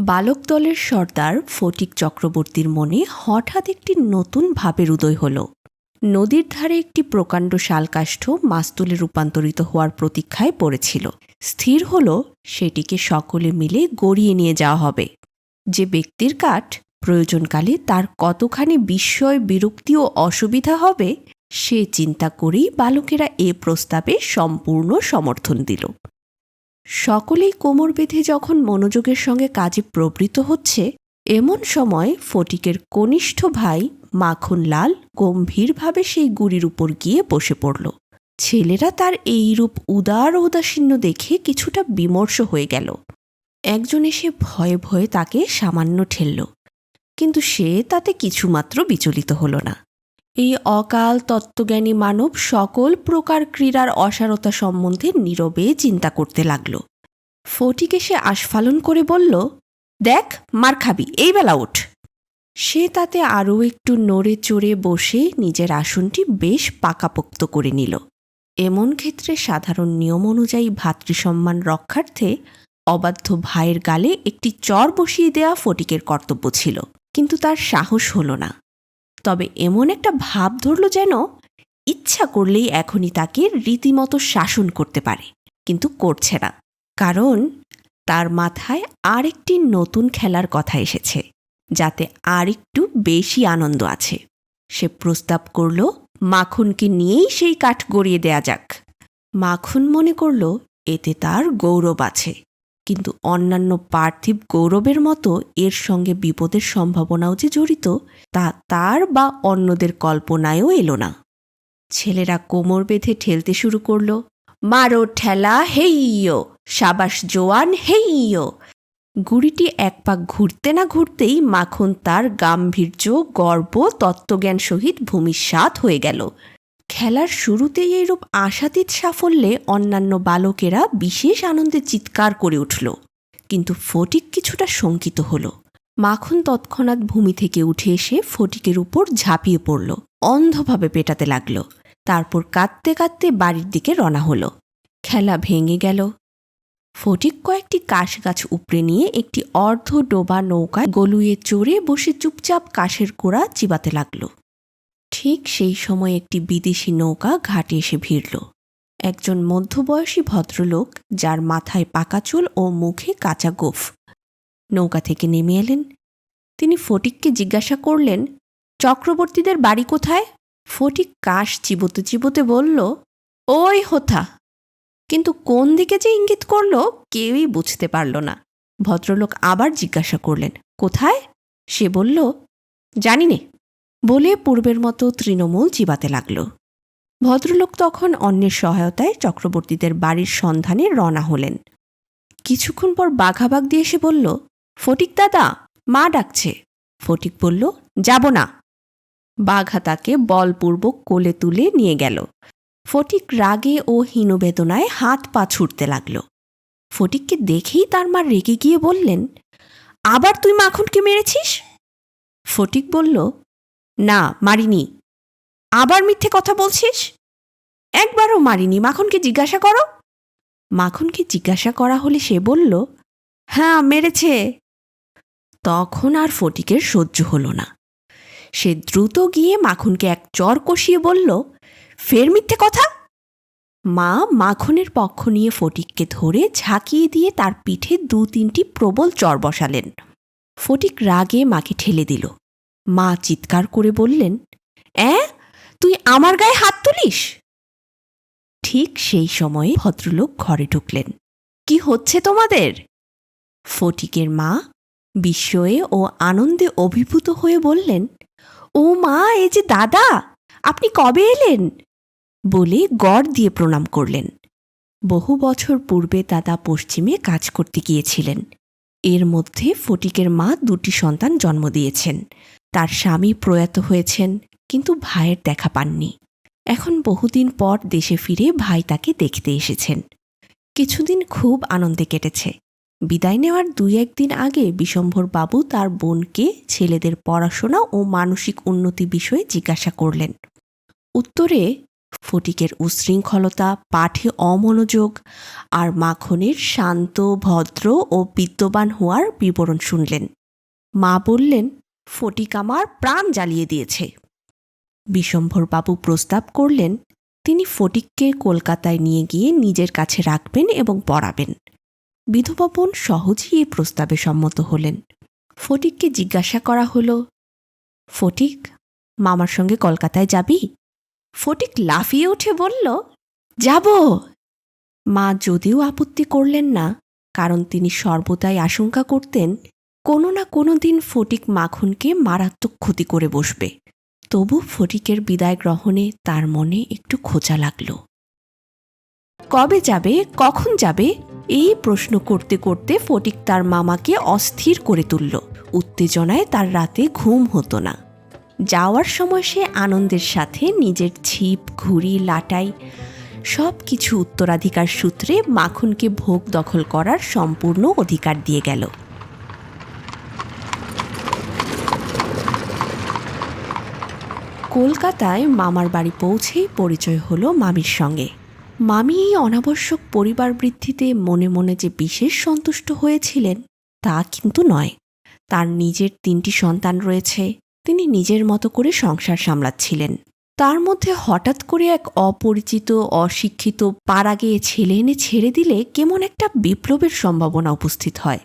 বালক দলের সর্দার ফটিক চক্রবর্তীর মনে হঠাৎ একটি নতুন ভাবের উদয় হল। নদীর ধারে একটি প্রকাণ্ড শালকাষ্ঠ মাস্তুলে রূপান্তরিত হওয়ার প্রতীক্ষায় পড়েছিল। স্থির হল, সেটিকে সকলে মিলে গড়িয়ে নিয়ে যাওয়া হবে। যে ব্যক্তির কাঠ প্রয়োজনকালে তার কতখানি বিস্ময়, বিরক্তি ও অসুবিধা হবে, সে চিন্তা করেই বালকেরা এ প্রস্তাবে সম্পূর্ণ সমর্থন দিল। সকলেই কোমর বেঁধে যখন মনোযোগের সঙ্গে কাজে প্রবৃত হচ্ছে, এমন সময় ফটিকের কনিষ্ঠ ভাই মাখনলাল গম্ভীরভাবে সেই গুড়ির উপর গিয়ে বসে পড়ল। ছেলেরা তার এইরূপ উদার উদাসীন্য দেখে কিছুটা বিমর্ষ হয়ে গেল। একজন এসে ভয়ে ভয়ে তাকে সামান্য ঠেলল, কিন্তু সে তাতে কিছুমাত্র বিচলিত হল না। এই অকাল তত্ত্বজ্ঞানী মানব সকল প্রকার ক্রীড়ার অসারতা সম্বন্ধে নীরবে চিন্তা করতে লাগল। ফটিকে সে আস্ফালন করে বলল, দেখ, মার খাবি, এই বেলা ওঠ। সে তাতে আরও একটু নড়ে চড়ে বসে নিজের আসনটি বেশ পাকাপোক্ত করে নিল। এমন ক্ষেত্রে সাধারণ নিয়ম অনুযায়ী ভাতৃসম্মান রক্ষার্থে অবাধ্য ভাইয়ের গালে একটি চর বসিয়ে দেওয়া ফটিকের কর্তব্য ছিল, কিন্তু তার সাহস হল না। তবে এমন একটা ভাব ধরল যেন ইচ্ছা করলেই এখনই তাকে রীতিমতো শাসন করতে পারে, কিন্তু করছে না। কারণ তার মাথায় আরেকটি নতুন খেলার কথা এসেছে, যাতে আর একটু বেশি আনন্দ আছে। সে প্রস্তাব করল, মাখনকে নিয়েই সেই কাঠ গড়িয়ে দেয়া যাক। মাখন মনে করল, এতে তার গৌরব আছে। কিন্তু অন্যান্য পার্থিব গৌরবের মতো এর সঙ্গে বিপদের সম্ভাবনাও যে জড়িত, তা তার বা অন্যদের কল্পনায়ও এলো না। ছেলেরা কোমর বেঁধে ঠেলতে শুরু করল, মারো ঠেলা হেইয়ো, সাবাস জোয়ান হেইয়ো। গুড়িটি এক পাক ঘুরতে না ঘুরতেই মাখন তার গাম্ভীর্য, গর্ব, তত্ত্বজ্ঞান সহিত ভূমিসাৎ হয়ে গেল। খেলার শুরুতেই এইরূপ আশাতীত সাফল্যে অন্যান্য বালকেরা বিশেষ আনন্দে চিৎকার করে উঠল। কিন্তু ফটিক কিছুটা শঙ্কিত হল। মাখন তৎক্ষণাৎ ভূমি থেকে উঠে এসে ফটিকের উপর ঝাঁপিয়ে পড়ল। অন্ধভাবে পেটাতে লাগল। তারপর কাঁদতে কাঁদতে বাড়ির দিকে রওনা হলো। খেলা ভেঙে গেল। ফটিক কয়েকটি কাশ গাছ উপড়ে নিয়ে একটি অর্ধ ডোবা নৌকায় গলুয়ে চড়ে বসে চুপচাপ কাশের কোড়া চিবাতে লাগল। ঠিক সেই সময় একটি বিদেশি নৌকা ঘাটে এসে ভিড়ল। একজন মধ্যবয়সী ভদ্রলোক, যার মাথায় পাকা চুল ও মুখে কাঁচা গোফ। নৌকা থেকে নেমে এলেন। তিনি ফটিককে জিজ্ঞাসা করলেন, চক্রবর্তীদের বাড়ি কোথায়? ফটিক কাশ চিবোতে চিবোতে বলল, ওই হোথা। কিন্তু কোন দিকে যে ইঙ্গিত করল, কেউই বুঝতে পারল না। ভদ্রলোক আবার জিজ্ঞাসা করলেন, কোথায়? সে বলল, জানি নে বলে পূর্বের মতো তৃণমূল চিবাতে লাগল। ভদ্রলোক তখন অন্যের সহায়তায় চক্রবর্তীদের বাড়ির সন্ধানে রওনা হলেন। কিছুক্ষণ পর বাঘাবাগ দিয়ে এসে বলল, ফটিক দাদা, মা ডাকছে। ফটিক বলল, যাব না। বাঘা তাকে বলপূর্বক কোলে তুলে নিয়ে গেল। ফটিক রাগে ও হীনবেদনায় হাত পা ছুটতে লাগল। ফটিককে দেখেই তার মা রেগে গিয়ে বললেন, আবার তুই মাখনকে মেরেছিস? ফটিক বলল না, মারিনি। আবার মিথ্যে কথা বলছিস? একবারও মারিনি, মাখনকে জিজ্ঞাসা করো। মাখনকে জিজ্ঞাসা করা হলে সে বলল হ্যাঁ মেরেছে। তখন আর ফটিকের সহ্য হলো না। সে দ্রুত গিয়ে মাখনকে এক চর কষিয়ে বলল, ফের মিথ্যে কথা? মা মাখনের পক্ষ নিয়ে ফটিককে ধরে ঝাঁকিয়ে দিয়ে তার পিঠে দু তিনটি প্রবল চর বসালেন। ফটিক রাগে মাকে ঠেলে দিল। মা চিৎকার করে বললেন, অ্যাঁ? তুই আমার গায়ে হাত তুলিস? ঠিক সেই সময়ে ভদ্রলোক ঘরে ঢুকলেন। কি হচ্ছে তোমাদের? ফটিকের মা বিস্ময়ে ও আনন্দে অভিভূত হয়ে বললেন, ও মা এ যে দাদা, আপনি কবে এলেন? বলে গড় দিয়ে প্রণাম করলেন। বহু বছর পূর্বে দাদা পশ্চিমে কাজ করতে গিয়েছিলেন। এর মধ্যে ফটিকের মা দুটি সন্তান জন্ম দিয়েছেন। তার স্বামী প্রয়াত হয়েছেন, কিন্তু ভাইয়ের দেখা পাননি। এখন বহুদিন পর দেশে ফিরে ভাই তাকে দেখতে এসেছেন। কিছুদিন খুব আনন্দে কেটেছে। বিদায় নেওয়ার দুই একদিন আগে বিশম্ভর বাবু তার বোনকে, ছেলেদের পড়াশোনা ও মানসিক উন্নতি বিষয়ে জিজ্ঞাসা করলেন। উত্তরে, ফটিকের উশৃঙ্খলতা, পাঠে অমনোযোগ আর মাখনের শান্ত, ভদ্র ও বিদ্যবান হওয়ার বিবরণ শুনলেন। মা বললেন ফটিক আমার প্রাণ জ্বালিয়ে দিয়েছে। বিশম্ভরবাবু প্রস্তাব করলেন, তিনি ফটিককে কলকাতায় নিয়ে গিয়ে নিজের কাছে রাখবেন এবং পড়াবেন। বিধবা সহজেই এই প্রস্তাবে সম্মত হলেন। ফটিককে জিজ্ঞাসা করা হলো, ফটিক, মামার সঙ্গে কলকাতায় যাবি? ফটিক লাফিয়ে উঠে বলল, যাব। মা যদিও আপত্তি করলেন না, কারণ তিনি সর্বদাই আশঙ্কা করতেন কোনো না কোনো দিন ফটিক মাখনকে মারাত্মক ক্ষতি করে বসবে। তবু ফটিকের বিদায় গ্রহণে তার মনে একটু খোঁচা লাগল। কবে যাবে, কখন যাবে, এই প্রশ্ন করতে করতে ফটিক তার মামাকে অস্থির করে তুলল। উত্তেজনায় তার রাতে ঘুম হতো না। যাওয়ার সময় সে আনন্দের সাথে নিজের ছিপ, ঘুড়ি, লাটাই সব কিছু উত্তরাধিকার সূত্রে মাখনকে ভোগ দখল করার সম্পূর্ণ অধিকার দিয়ে গেল। কলকাতায় মামার বাড়ি পৌঁছেই পরিচয় হলো মামির সঙ্গে। মামি এই অনাবশ্যক পরিবার বৃদ্ধিতে মনে মনে যে বিশেষ সন্তুষ্ট হয়েছিলেন, তা কিন্তু নয়। তার নিজের তিনটি সন্তান রয়েছে, তিনি নিজের মতো করে সংসার সামলাচ্ছিলেন। তার মধ্যে হঠাৎ করে এক অপরিচিত, অশিক্ষিত পাড়া ছেলে এনে ছেড়ে দিলে কেমন একটা বিপ্লবের সম্ভাবনা উপস্থিত হয়।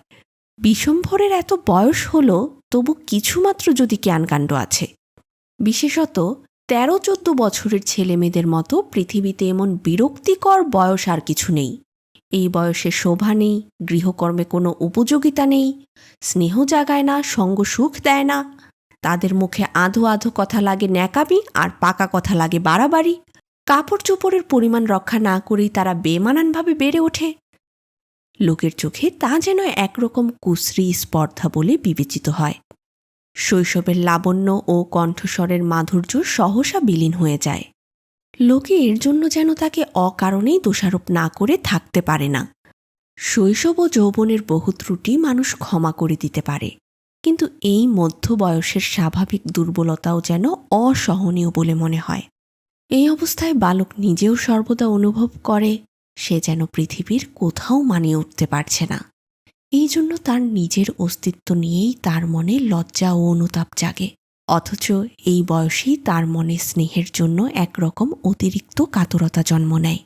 বিশম্ভরের এত বয়স হলো, তবু কিছুমাত্র যদি জ্ঞানকাণ্ড আছে। বিশেষত তেরো চোদ্দ বছরের ছেলেমেয়েদের মতো পৃথিবীতে এমন বিরক্তিকর বয়স আর কিছু নেই। এই বয়সে শোভা নেই, গৃহকর্মে কোনো উপযোগিতা নেই, স্নেহ জাগায় না, সঙ্গ সুখ দেয় না। তাদের মুখে আধো আধো কথা লাগে ন্যাকামি আর পাকা কথা লাগে বাড়াবাড়ি। কাপড় চোপড়ের পরিমাণ রক্ষা না করেই তারা বেমানানভাবে বেড়ে ওঠে। লোকের চোখে তা যেন একরকম কুশ্রী স্পর্ধা বলে বিবেচিত হয়। শৈশবের লাবণ্য ও কণ্ঠস্বরের মাধুর্য সহসা বিলীন হয়ে যায়। লোকে এর জন্য যেন তাকে অকারণেই দোষারোপ না করে থাকতে পারে না। শৈশব ও যৌবনের বহু ত্রুটি মানুষ ক্ষমা করে দিতে পারে। কিন্তু এই মধ্য বয়সের স্বাভাবিক দুর্বলতাও যেন অসহনীয় বলে মনে হয়। এই অবস্থায় বালক নিজেও সর্বদা অনুভব করে, সে যেন পৃথিবীর কোথাও মানিয়ে উঠতে পারছে না। এই জন্য তার নিজের অস্তিত্ব নিয়েই তার মনে লজ্জা ও অনুতাপ জাগে। অথচ এই বয়সেই তার মনে স্নেহের জন্য একরকম অতিরিক্ত কাতরতা জন্ম নেয়।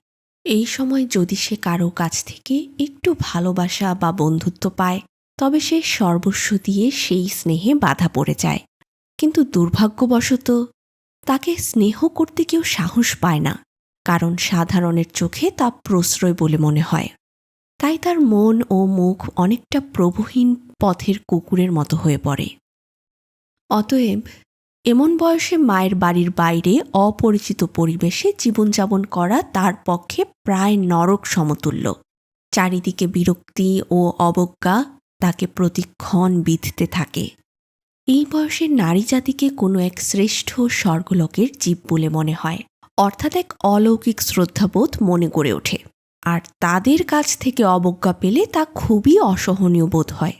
এই সময় যদি সে কারও কাছ থেকে একটু ভালোবাসা বা বন্ধুত্ব পায়, তবে সে সর্বস্ব দিয়ে সেই স্নেহে বাধা পড়ে যায়। কিন্তু দুর্ভাগ্যবশত তাকে স্নেহ করতে কেউ সাহস পায় না, কারণ সাধারণের চোখে তা প্রশ্রয় বলে মনে হয়। তাই তার মন ও মুখ অনেকটা প্রভুহীন পথের কুকুরের মতো হয়ে পড়ে। অতএব এমন বয়সে মায়ের বাড়ির বাইরে অপরিচিত পরিবেশে জীবনযাপন করা তার পক্ষে প্রায় নরক সমতুল্য। চারিদিকে বিরক্তি ও অবজ্ঞা তাকে প্রতিক্ষণ বিধতে থাকে। এই বয়সে নারী জাতিকে কোনো এক শ্রেষ্ঠ স্বর্গলোকের জীব বলে মনে হয়, অর্থাৎ এক অলৌকিক শ্রদ্ধাবোধ মনে গড়ে ওঠে। আর তাদের কাছ থেকে অবজ্ঞা পেলে তা খুবই অসহনীয় বোধ হয়।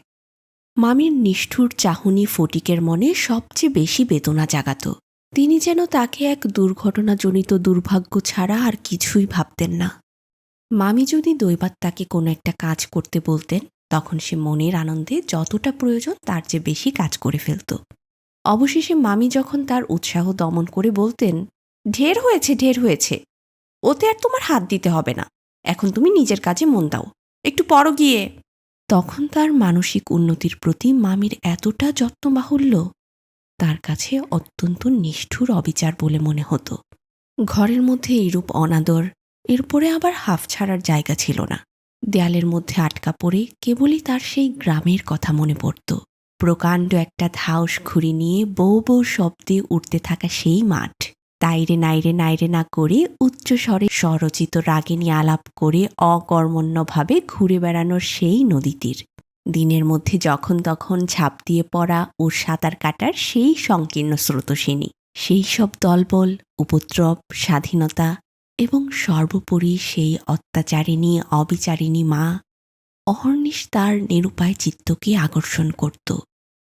মামির নিষ্ঠুর চাহনি ফটিকের মনে সবচেয়ে বেশি বেদনা জাগাত। তিনি যেন তাকে এক দুর্ঘটনাজনিত দুর্ভাগ্য ছাড়া আর কিছুই ভাবতেন না। মামি যদি দৈবাত তাকে কোনো একটা কাজ করতে বলতেন, তখন সে মনের আনন্দে যতটা প্রয়োজন তার চেয়ে বেশি কাজ করে ফেলত। অবশেষে মামি যখন তার উৎসাহ দমন করে বলতেন, ঢের হয়েছে ঢের হয়েছে। ওতে আর তোমার হাত দিতে হবে না। এখন তুমি নিজের কাজে মন দাও। একটু পরও গিয়ে। তখন তার মানসিক উন্নতির প্রতি মামির এতটা যত্নবাহুল্য তার কাছে অত্যন্ত নিষ্ঠুর অবিচার বলে মনে হতো। ঘরের মধ্যে এইরূপ অনাদর, এরপরে আবার হাফ ছাড়ার জায়গা ছিল না। দেয়ালের মধ্যে আটকা পড়ে কেবলই তার সেই গ্রামের কথা মনে পড়ত। প্রকাণ্ড একটা ধাউস ঘুড়ি নিয়ে বউ বউ শব্দে উঠতে থাকা সেই মাঠ। তাইরে নাইরে নাইরে না করে উচ্চস্বরে স্বরচিত রাগিনী আলাপ করে অকর্মণ্যভাবে ঘুরে বেড়ানোর সেই নদী তীর দিনের মধ্যে যখন তখন ঝাঁপ দিয়ে পড়া ও সাঁতার কাটার সেই সংকীর্ণ স্রোতসিনী সেই সব দলবল, উপদ্রব, স্বাধীনতা এবং সর্বোপরি সেই অত্যাচারিণী, অবিচারিণী মা অহর্নিশ তার নিরুপায় চিত্তকে আকর্ষণ করত।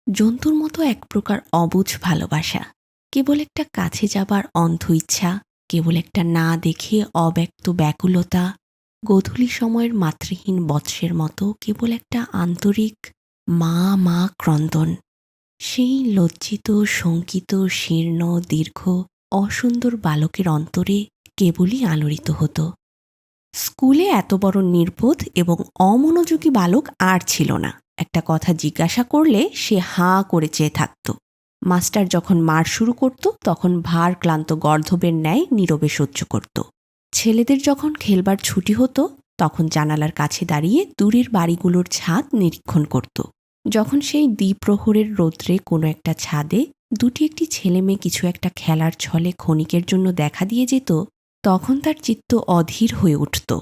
জন্তুর মতো এক প্রকার অবুঝ ভালোবাসা। কেবল একটা কাছে যাবার অন্ধ ইচ্ছা কেবল একটা না দেখে অব্যক্ত ব্যাকুলতা, গোধূলি সময়ের মাতৃহীন বৎসের মতো কেবল একটা আন্তরিক মা মা ক্রন্দন। সেই লজ্জিত, শঙ্কিত, শীর্ণ, দীর্ঘ, অসুন্দর বালকের অন্তরে কেবলই আলোড়িত হতো। স্কুলে এত বড় নির্বোধ এবং অমনোযোগী বালক আর ছিল না। একটা কথা জিজ্ঞাসা করলে সে হাঁ করে চেয়ে থাকত। মাস্টার যখন মার শুরু করত, তখন ভার ক্লান্ত গর্ধবের ন্যায় নীরবে সহ্য করত। ছেলেদের যখন খেলবার ছুটি হতো, তখন জানালার কাছে দাঁড়িয়ে দূরের বাড়িগুলোর ছাদ নিরীক্ষণ করত। যখন সেই দ্বিপ্রহরের রৌদ্রে কোনো একটা ছাদে দুটি একটি ছেলে মেয়ে কিছু একটা খেলার ছলে ক্ষণিকের জন্য দেখা দিয়ে যেত, তখন তার চিত্ত অধীর হয়ে উঠত।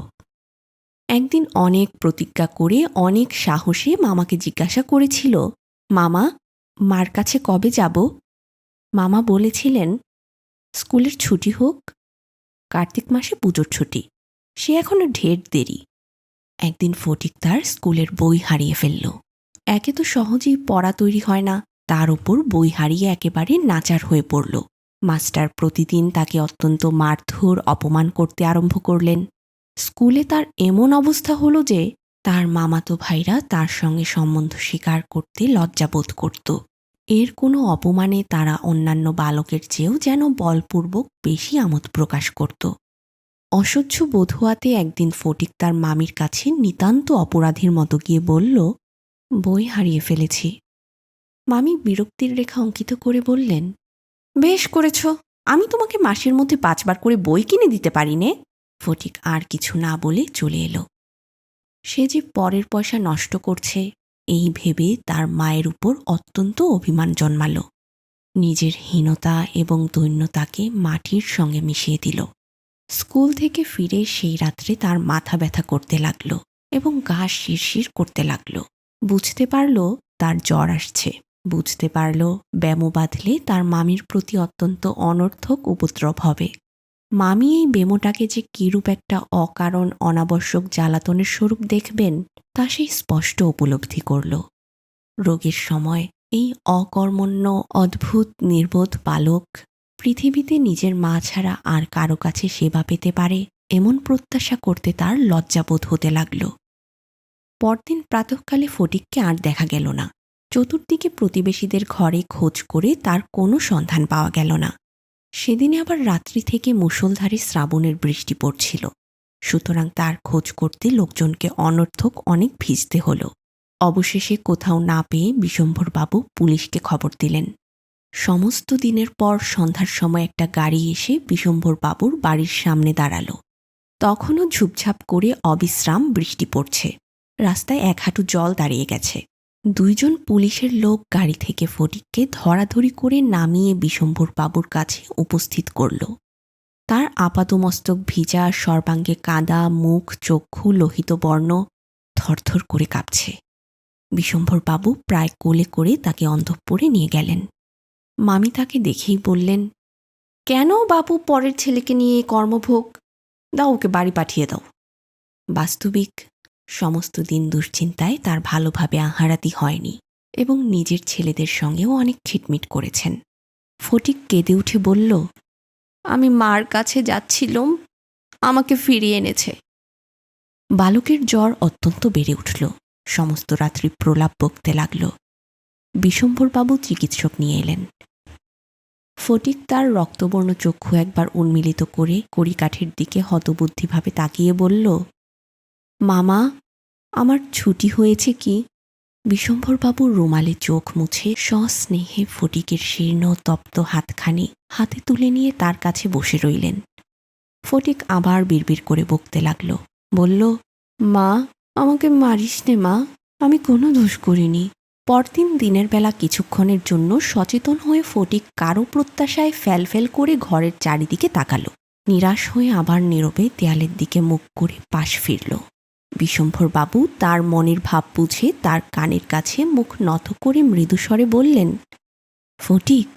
একদিন অনেক প্রতিজ্ঞা করে, অনেক সাহসে মামাকে জিজ্ঞাসা করেছিল, মামা মার কাছে কবে যাব? মামা বলেছিলেন, স্কুলের ছুটি হোক, কার্তিক মাসে পুজোর ছুটি। সে এখনও ঢের দেরি। একদিন ফটিক তার স্কুলের বই হারিয়ে ফেলল। একে তো সহজেই পড়া তৈরি হয় না, তার ওপর বই হারিয়ে একেবারে নাচার হয়ে পড়ল। মাস্টার প্রতিদিন তাকে অত্যন্ত মারধর, অপমান করতে আরম্ভ করলেন। স্কুলে তার এমন অবস্থা হলো যে, তার মামাতো ভাইরা তার সঙ্গে সম্বন্ধ স্বীকার করতে লজ্জাবোধ করত। এর কোনো অপমানে তারা অন্যান্য বালকের চেয়েও যেন বলপূর্বক বেশি আমোদ প্রকাশ করত। অসহ্য বোধুয়াতে একদিন ফটিক তার মামির কাছে নিতান্ত অপরাধীর মতো গিয়ে বলল, বই হারিয়ে ফেলেছি। মামি বিরক্তির রেখা অঙ্কিত করে বললেন, বেশ করেছ, আমি তোমাকে মাসের মধ্যে পাঁচবার করে বই কিনে দিতে পারি নে ফটিক আর কিছু না বলে চলে এলো। সে যে পরের পয়সা নষ্ট করছে এই ভেবে তার মায়ের উপর অত্যন্ত অভিমান জন্মাল। নিজের হীনতা এবং দৈন্যতাকে মাটির সঙ্গে মিশিয়ে দিল। স্কুল থেকে ফিরে সেই রাত্রে তার মাথা ব্যথা করতে লাগল এবং গা শিরশির করতে লাগল। বুঝতে পারল তার জ্বর আসছে। বুঝতে পারল ব্যামো বাঁধলে তার মামির প্রতি অত্যন্ত অনর্থক উপদ্রব হবে। মামি এই বেমোটাকে যে কিরূপ একটা অকারণ, অনাবশ্যক জ্বালাতনের স্বরূপ দেখবেন, তা সেই স্পষ্ট উপলব্ধি করল। রোগের সময় এই অকর্মণ্য, অদ্ভুত, নির্বোধ বালক পৃথিবীতে নিজের মা ছাড়া আর কারও কাছে সেবা পেতে পারে, এমন প্রত্যাশা করতে তার লজ্জাবোধ হতে লাগল। পরদিন প্রাতঃকালে ফটিককে আর দেখা গেল না। চতুর্দিকে প্রতিবেশীদের ঘরে খোঁজ করে তার কোনো সন্ধান পাওয়া গেল না। সেদিনে আবার রাত্রি থেকে মুষলধারে শ্রাবণের বৃষ্টি পড়ছিল। সুতরাং তার খোঁজ করতে লোকজনকে অনর্থক অনেক ভিজতে হলো। অবশেষে কোথাও না পেয়ে বিশম্ভরবাবু পুলিশকে খবর দিলেন। সমস্ত দিনের পর সন্ধ্যার সময় একটা গাড়ি এসে বিশম্ভরবাবুর বাড়ির সামনে দাঁড়াল। তখনও ঝুপঝাপ করে অবিশ্রাম বৃষ্টি পড়ছে। রাস্তায় এক হাঁটু জল দাঁড়িয়ে গেছে। দুইজন পুলিশের লোক গাড়ি থেকে ফটিককে ধরাধরি করে নামিয়ে বিশম্ভর বাবুর কাছে উপস্থিত করল। তার আপাতমস্তক ভিজা, সর্বাঙ্গে কাদা, মুখ, চক্ষু, লোহিত বর্ণ থরথর করে কাঁপছে। বিশম্ভর বাবু প্রায় কোলে করে তাকে অন্ধপুরে নিয়ে গেলেন। মামি তাকে দেখেই বললেন, কেন বাবু পরের ছেলেকে নিয়ে কর্মভোগ? দাও ওকে বাড়ি পাঠিয়ে দাও। বাস্তবিক সমস্ত দিন দুশ্চিন্তায় তার ভালোভাবে আহারাতি হয়নি এবং নিজের ছেলেদের সঙ্গেও অনেক খিটমিট করেছেন। ফটিক কেঁদে উঠে বলল, আমি মার কাছে যাচ্ছিলুম, আমাকে ফিরিয়ে এনেছে। বালকের জ্বর অত্যন্ত বেড়ে উঠল। সমস্ত রাত্রি প্রলাপ বকতে লাগল। বিশম্ভরবাবু চিকিৎসক নিয়ে এলেন। ফটিক তার রক্তবর্ণ চক্ষু একবার উন্মিলিত করে কড়িকাঠের দিকে হতবুদ্ধিভাবে তাকিয়ে বলল মামা, আমার ছুটি হয়েছে কি? বিশম্ভরবাবু রুমালে চোখ মুছে সস্নেহে ফটিকের শীর্ণ তপ্ত হাতখানি হাতে তুলে নিয়ে তার কাছে বসে রইলেন। ফটিক আবার বিড়বিড় করে বকতে লাগল। বলল, মা, আমাকে মারিস নে মা, আমি কোনো দোষ করিনি। পরদিন দিনের বেলা কিছুক্ষণের জন্য সচেতন হয়ে ফটিক কারও প্রত্যাশায় ফ্যালফেল করে ঘরের চারিদিকে তাকালো। নিরাশ হয়ে আবার নীরবে দেয়ালের দিকে মুখ করে পাশ ফিরল। বিশম্ভরবাবু তার মনের ভাব বুঝে তার কানের কাছে মুখ নত করে মৃদুস্বরে বললেন, ফটিক,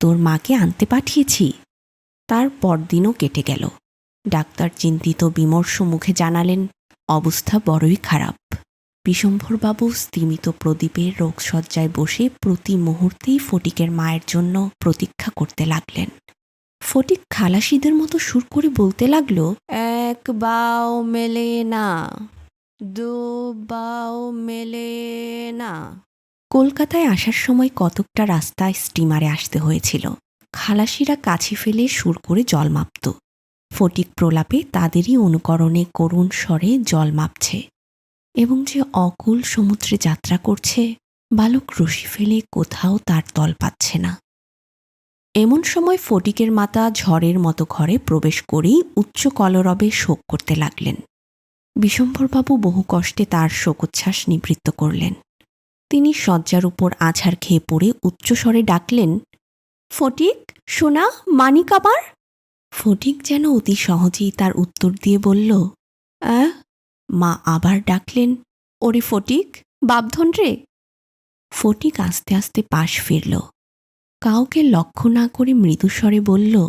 তোর মাকে আনতে পাঠিয়েছি। তার পরদিনও কেটে গেল ডাক্তার চিন্তিত বিমর্ষ মুখে জানালেন, অবস্থা বড়ই খারাপ বিশম্ভরবাবু স্তিমিত প্রদীপের রোগসজ্জায় বসে প্রতি মুহূর্তেই ফটিকের মায়ের জন্য প্রতীক্ষা করতে লাগলেন। ফটিক খালাসিদের মতো সুর করে বলতে লাগল এক বাও মেলে না দু বাও মেলে না। কলকাতায় আসার সময় কতকটা রাস্তায় স্টিমারে আসতে হয়েছিল। খালাসিরা কাছে ফেলে সুর করে জল মাপত। ফটিক প্রলাপে তাদেরই অনুকরণে করুণ স্বরে জল মাপছে। এবং যে অকুল সমুদ্রে যাত্রা করছে বালক রশি ফেলে কোথাও তার তল পাচ্ছে না। এমন সময় ফটিকের মাতা ঝড়ের মতো ঘরে প্রবেশ করেই উচ্চ কলরবে শোক করতে লাগলেন। বিশম্ভরবাবু বহু কষ্টে তার শোকোচ্ছ্বাস নিবৃত্ত করলেন। তিনি শয্যার উপর আছাড় খেয়ে পড়ে উচ্চস্বরে ডাকলেন, ফটিক, সোনা, মানিক আবার? ফটিক যেন অতি সহজেই তার উত্তর দিয়ে বলল অ্যাঁ মা আবার ডাকলেন, ওরে ফটিক, বাপধন রে? ফটিক আস্তে আস্তে পাশ ফিরল। কাউকে লক্ষ্য না করে মৃদুস্বরে বলল,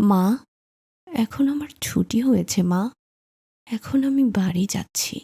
মা, এখন আমার ছুটি হয়েছে, মা। এখন আমি বাড়ি যাচ্ছি।